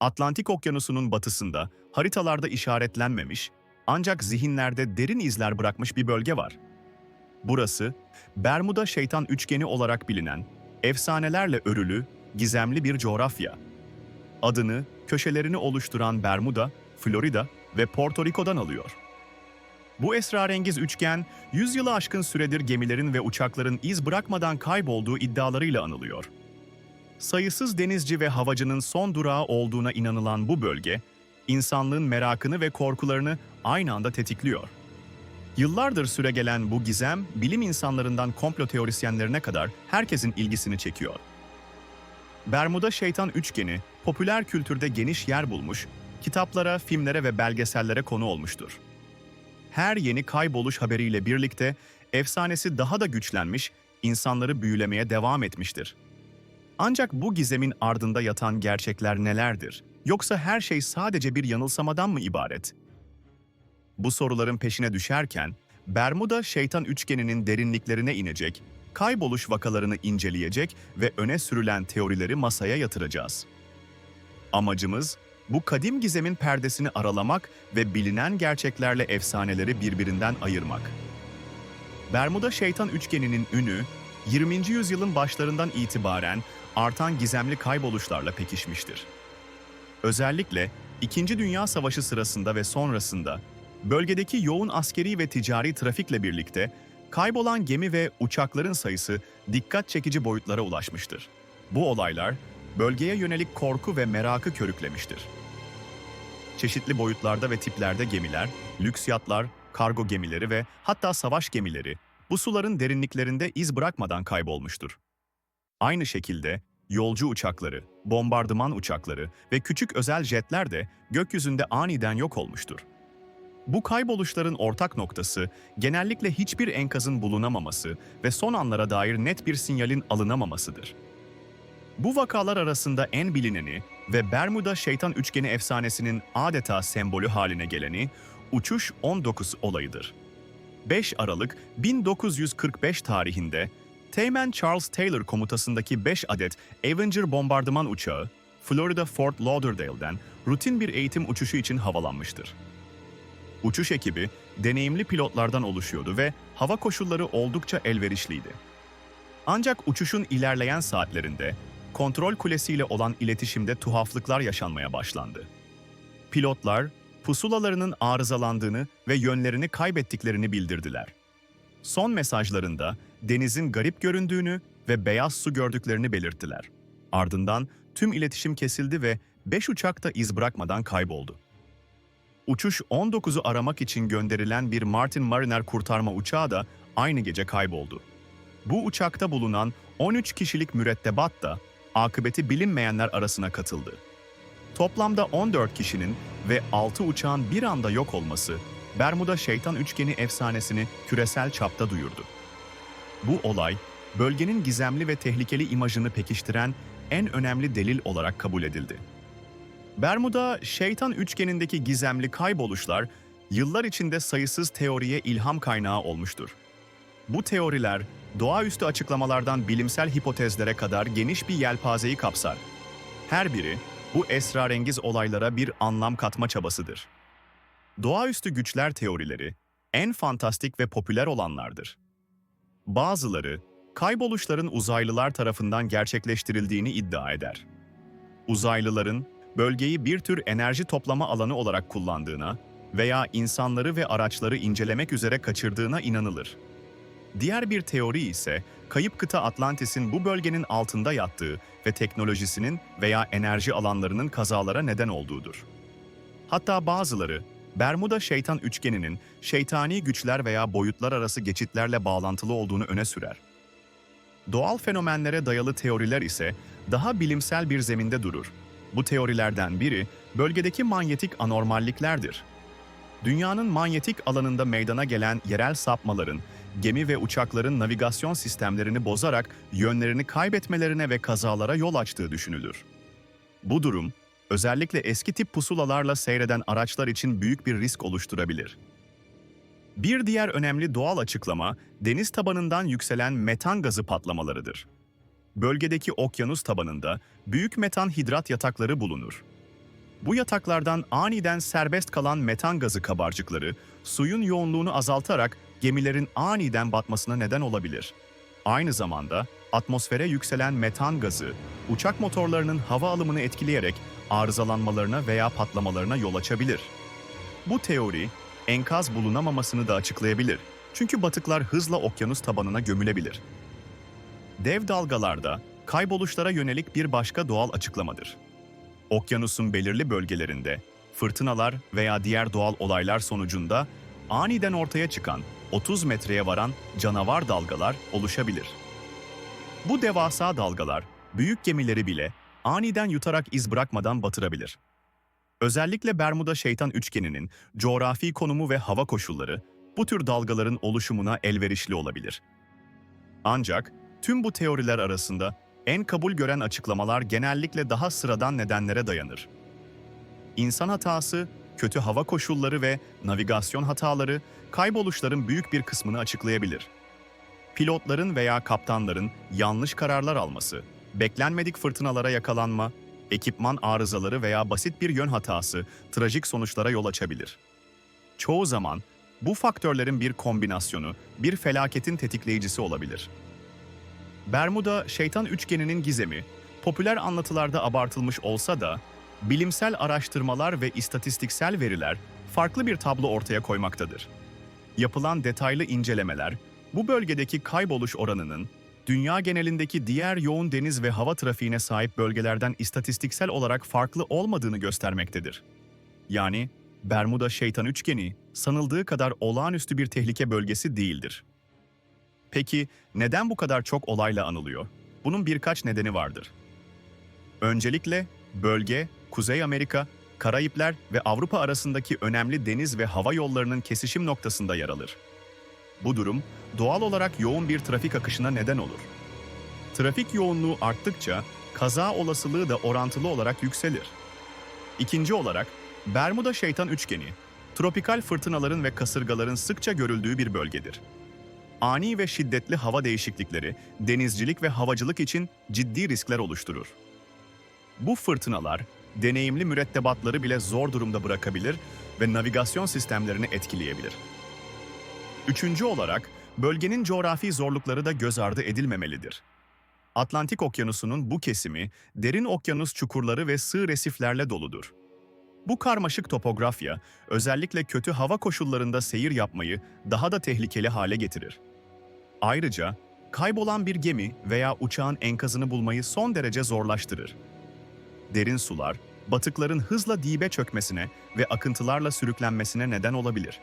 Atlantik Okyanusu'nun batısında haritalarda işaretlenmemiş ancak zihinlerde derin izler bırakmış bir bölge var. Burası, Bermuda Şeytan Üçgeni olarak bilinen, efsanelerle örülü, gizemli bir coğrafya. Adını, köşelerini oluşturan Bermuda, Florida ve Porto Rico'dan alıyor. Bu esrarengiz üçgen, 100 yılı aşkın süredir gemilerin ve uçakların iz bırakmadan kaybolduğu iddialarıyla anılıyor. Sayısız denizci ve havacının son durağı olduğuna inanılan bu bölge, insanlığın merakını ve korkularını aynı anda tetikliyor. Yıllardır süregelen bu gizem, bilim insanlarından komplo teorisyenlerine kadar herkesin ilgisini çekiyor. Bermuda Şeytan Üçgeni, popüler kültürde geniş yer bulmuş, kitaplara, filmlere ve belgesellere konu olmuştur. Her yeni kayboluş haberiyle birlikte efsanesi daha da güçlenmiş, insanları büyülemeye devam etmiştir. Ancak bu gizemin ardında yatan gerçekler nelerdir? Yoksa her şey sadece bir yanılsamadan mı ibaret? Bu soruların peşine düşerken, Bermuda şeytan üçgeninin derinliklerine inecek, kayboluş vakalarını inceleyecek ve öne sürülen teorileri masaya yatıracağız. Amacımız, bu kadim gizemin perdesini aralamak ve bilinen gerçeklerle efsaneleri birbirinden ayırmak. Bermuda şeytan üçgeninin ünü, 20. yüzyılın başlarından itibaren artan gizemli kayboluşlarla pekişmiştir. Özellikle İkinci Dünya Savaşı sırasında ve sonrasında bölgedeki yoğun askeri ve ticari trafikle birlikte kaybolan gemi ve uçakların sayısı dikkat çekici boyutlara ulaşmıştır. Bu olaylar bölgeye yönelik korku ve merakı körüklemiştir. Çeşitli boyutlarda ve tiplerde gemiler, lüks yatlar, kargo gemileri ve hatta savaş gemileri bu suların derinliklerinde iz bırakmadan kaybolmuştur. Aynı şekilde yolcu uçakları, bombardıman uçakları ve küçük özel jetler de gökyüzünde aniden yok olmuştur. Bu kayboluşların ortak noktası genellikle hiçbir enkazın bulunamaması ve son anlara dair net bir sinyalin alınamamasıdır. Bu vakalar arasında en bilineni ve Bermuda Şeytan Üçgeni efsanesinin adeta sembolü haline geleni Uçuş 19 olayıdır. 5 Aralık 1945 tarihinde Teğmen Charles Taylor komutasındaki 5 adet Avenger bombardıman uçağı, Florida Fort Lauderdale'den rutin bir eğitim uçuşu için havalanmıştır. Uçuş ekibi deneyimli pilotlardan oluşuyordu ve hava koşulları oldukça elverişliydi. Ancak uçuşun ilerleyen saatlerinde kontrol kulesiyle olan iletişimde tuhaflıklar yaşanmaya başlandı. Pilotlar pusulalarının arızalandığını ve yönlerini kaybettiklerini bildirdiler. Son mesajlarında denizin garip göründüğünü ve beyaz su gördüklerini belirttiler. Ardından tüm iletişim kesildi ve 5 uçak da iz bırakmadan kayboldu. Uçuş 19'u aramak için gönderilen bir Martin Mariner kurtarma uçağı da aynı gece kayboldu. Bu uçakta bulunan 13 kişilik mürettebat da akıbeti bilinmeyenler arasına katıldı. Toplamda 14 kişinin ve 6 uçağın bir anda yok olması Bermuda Şeytan Üçgeni efsanesini küresel çapta duyurdu. Bu olay, bölgenin gizemli ve tehlikeli imajını pekiştiren en önemli delil olarak kabul edildi. Bermuda Şeytan Üçgeni'ndeki gizemli kayboluşlar yıllar içinde sayısız teoriye ilham kaynağı olmuştur. Bu teoriler doğaüstü açıklamalardan bilimsel hipotezlere kadar geniş bir yelpazeyi kapsar. Her biri bu esrarengiz olaylara bir anlam katma çabasıdır. Doğaüstü güçler teorileri en fantastik ve popüler olanlardır. Bazıları kayboluşların uzaylılar tarafından gerçekleştirildiğini iddia eder. Uzaylıların bölgeyi bir tür enerji toplama alanı olarak kullandığına veya insanları ve araçları incelemek üzere kaçırdığına inanılır. Diğer bir teori ise kayıp kıta Atlantis'in bu bölgenin altında yattığı ve teknolojisinin veya enerji alanlarının kazalara neden olduğudur. Hatta bazıları Bermuda şeytan üçgeninin şeytani güçler veya boyutlar arası geçitlerle bağlantılı olduğunu öne sürer. Doğal fenomenlere dayalı teoriler ise daha bilimsel bir zeminde durur. Bu teorilerden biri bölgedeki manyetik anormalliklerdir. Dünyanın manyetik alanında meydana gelen yerel sapmaların gemi ve uçakların navigasyon sistemlerini bozarak yönlerini kaybetmelerine ve kazalara yol açtığı düşünülür. Bu durum, özellikle eski tip pusulalarla seyreden araçlar için büyük bir risk oluşturabilir. Bir diğer önemli doğal açıklama, deniz tabanından yükselen metan gazı patlamalarıdır. Bölgedeki okyanus tabanında büyük metan hidrat yatakları bulunur. Bu yataklardan aniden serbest kalan metan gazı kabarcıkları suyun yoğunluğunu azaltarak gemilerin aniden batmasına neden olabilir. Aynı zamanda atmosfere yükselen metan gazı uçak motorlarının hava alımını etkileyerek arızalanmalarına veya patlamalarına yol açabilir. Bu teori enkaz bulunamamasını da açıklayabilir. Çünkü batıklar hızla okyanus tabanına gömülebilir. Dev dalgalarda kayboluşlara yönelik bir başka doğal açıklamadır. Okyanusun belirli bölgelerinde fırtınalar veya diğer doğal olaylar sonucunda aniden ortaya çıkan 30 metreye varan canavar dalgalar oluşabilir. Bu devasa dalgalar büyük gemileri bile aniden yutarak iz bırakmadan batırabilir. Özellikle Bermuda Şeytan Üçgeni'nin coğrafi konumu ve hava koşulları bu tür dalgaların oluşumuna elverişli olabilir. Ancak tüm bu teoriler arasında en kabul gören açıklamalar genellikle daha sıradan nedenlere dayanır. İnsan hatası, kötü hava koşulları ve navigasyon hataları kayboluşların büyük bir kısmını açıklayabilir. Pilotların veya kaptanların yanlış kararlar alması, beklenmedik fırtınalara yakalanma, ekipman arızaları veya basit bir yön hatası trajik sonuçlara yol açabilir. Çoğu zaman bu faktörlerin bir kombinasyonu bir felaketin tetikleyicisi olabilir. Bermuda şeytan üçgeninin gizemi, popüler anlatılarda abartılmış olsa da, bilimsel araştırmalar ve istatistiksel veriler farklı bir tablo ortaya koymaktadır. Yapılan detaylı incelemeler, bu bölgedeki kayboluş oranının, dünya genelindeki diğer yoğun deniz ve hava trafiğine sahip bölgelerden istatistiksel olarak farklı olmadığını göstermektedir. Yani Bermuda şeytan üçgeni sanıldığı kadar olağanüstü bir tehlike bölgesi değildir. Peki neden bu kadar çok olayla anılıyor? Bunun birkaç nedeni vardır. Öncelikle bölge, Kuzey Amerika, Karayipler ve Avrupa arasındaki önemli deniz ve hava yollarının kesişim noktasında yer alır. Bu durum doğal olarak yoğun bir trafik akışına neden olur. Trafik yoğunluğu arttıkça kaza olasılığı da orantılı olarak yükselir. İkinci olarak Bermuda Şeytan Üçgeni, tropikal fırtınaların ve kasırgaların sıkça görüldüğü bir bölgedir. Ani ve şiddetli hava değişiklikleri denizcilik ve havacılık için ciddi riskler oluşturur. Bu fırtınalar deneyimli mürettebatları bile zor durumda bırakabilir ve navigasyon sistemlerini etkileyebilir. Üçüncü olarak bölgenin coğrafi zorlukları da göz ardı edilmemelidir. Atlantik Okyanusu'nun bu kesimi derin okyanus çukurları ve sığ resiflerle doludur. Bu karmaşık topografya özellikle kötü hava koşullarında seyir yapmayı daha da tehlikeli hale getirir. Ayrıca kaybolan bir gemi veya uçağın enkazını bulmayı son derece zorlaştırır. Derin sular, batıkların hızla dibe çökmesine ve akıntılarla sürüklenmesine neden olabilir.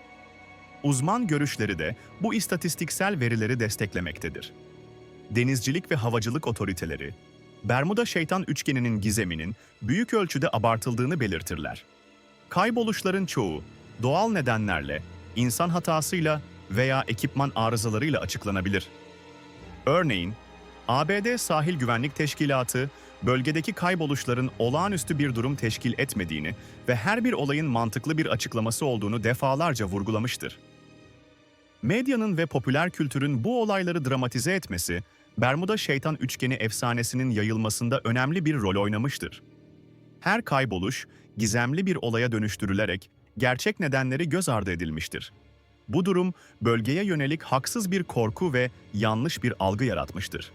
Uzman görüşleri de bu istatistiksel verileri desteklemektedir. Denizcilik ve havacılık otoriteleri, Bermuda Şeytan Üçgeni'nin gizeminin büyük ölçüde abartıldığını belirtirler. Kayboluşların çoğu doğal nedenlerle, insan hatasıyla veya ekipman arızalarıyla açıklanabilir. Örneğin, ABD Sahil Güvenlik Teşkilatı, bölgedeki kayboluşların olağanüstü bir durum teşkil etmediğini ve her bir olayın mantıklı bir açıklaması olduğunu defalarca vurgulamıştır. Medyanın ve popüler kültürün bu olayları dramatize etmesi, Bermuda Şeytan Üçgeni efsanesinin yayılmasında önemli bir rol oynamıştır. Her kayboluş, gizemli bir olaya dönüştürülerek gerçek nedenleri göz ardı edilmiştir. Bu durum bölgeye yönelik haksız bir korku ve yanlış bir algı yaratmıştır.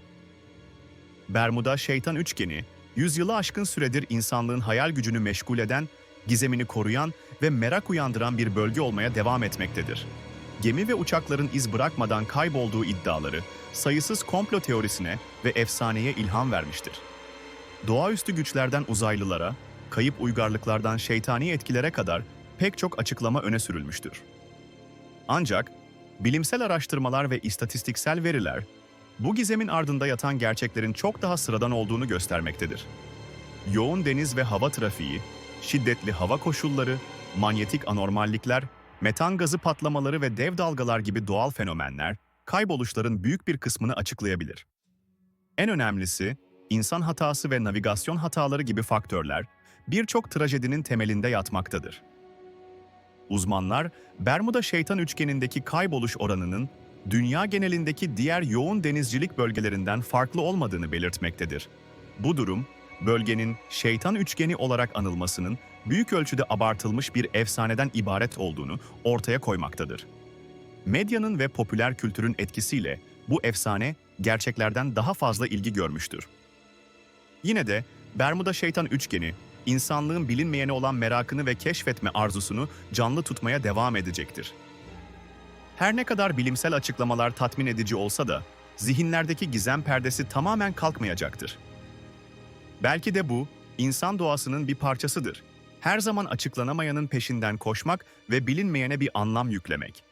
Bermuda Şeytan Üçgeni, yüzyılı aşkın süredir insanlığın hayal gücünü meşgul eden, gizemini koruyan ve merak uyandıran bir bölge olmaya devam etmektedir. Gemi ve uçakların iz bırakmadan kaybolduğu iddiaları, sayısız komplo teorisine ve efsaneye ilham vermiştir. Doğaüstü güçlerden uzaylılara, kayıp uygarlıklardan şeytani etkilere kadar pek çok açıklama öne sürülmüştür. Ancak bilimsel araştırmalar ve istatistiksel veriler bu gizemin ardında yatan gerçeklerin çok daha sıradan olduğunu göstermektedir. Yoğun deniz ve hava trafiği, şiddetli hava koşulları, manyetik anormallikler, metan gazı patlamaları ve dev dalgalar gibi doğal fenomenler kayboluşların büyük bir kısmını açıklayabilir. En önemlisi, insan hatası ve navigasyon hataları gibi faktörler birçok trajedinin temelinde yatmaktadır. Uzmanlar, Bermuda Şeytan Üçgeni'ndeki kayboluş oranının dünya genelindeki diğer yoğun denizcilik bölgelerinden farklı olmadığını belirtmektedir. Bu durum, bölgenin şeytan üçgeni olarak anılmasının büyük ölçüde abartılmış bir efsaneden ibaret olduğunu ortaya koymaktadır. Medyanın ve popüler kültürün etkisiyle bu efsane gerçeklerden daha fazla ilgi görmüştür. Yine de Bermuda şeytan üçgeni, insanlığın bilinmeyene olan merakını ve keşfetme arzusunu canlı tutmaya devam edecektir. Her ne kadar bilimsel açıklamalar tatmin edici olsa da, zihinlerdeki gizem perdesi tamamen kalkmayacaktır. Belki de bu, insan doğasının bir parçasıdır. Her zaman açıklanamayanın peşinden koşmak ve bilinmeyene bir anlam yüklemek.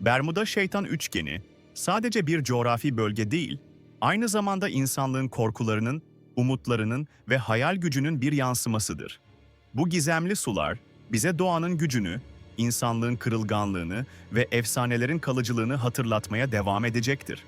Bermuda şeytan üçgeni, sadece bir coğrafi bölge değil, aynı zamanda insanlığın korkularının, umutlarının ve hayal gücünün bir yansımasıdır. Bu gizemli sular, bize doğanın gücünü, insanlığın kırılganlığını ve efsanelerin kalıcılığını hatırlatmaya devam edecektir.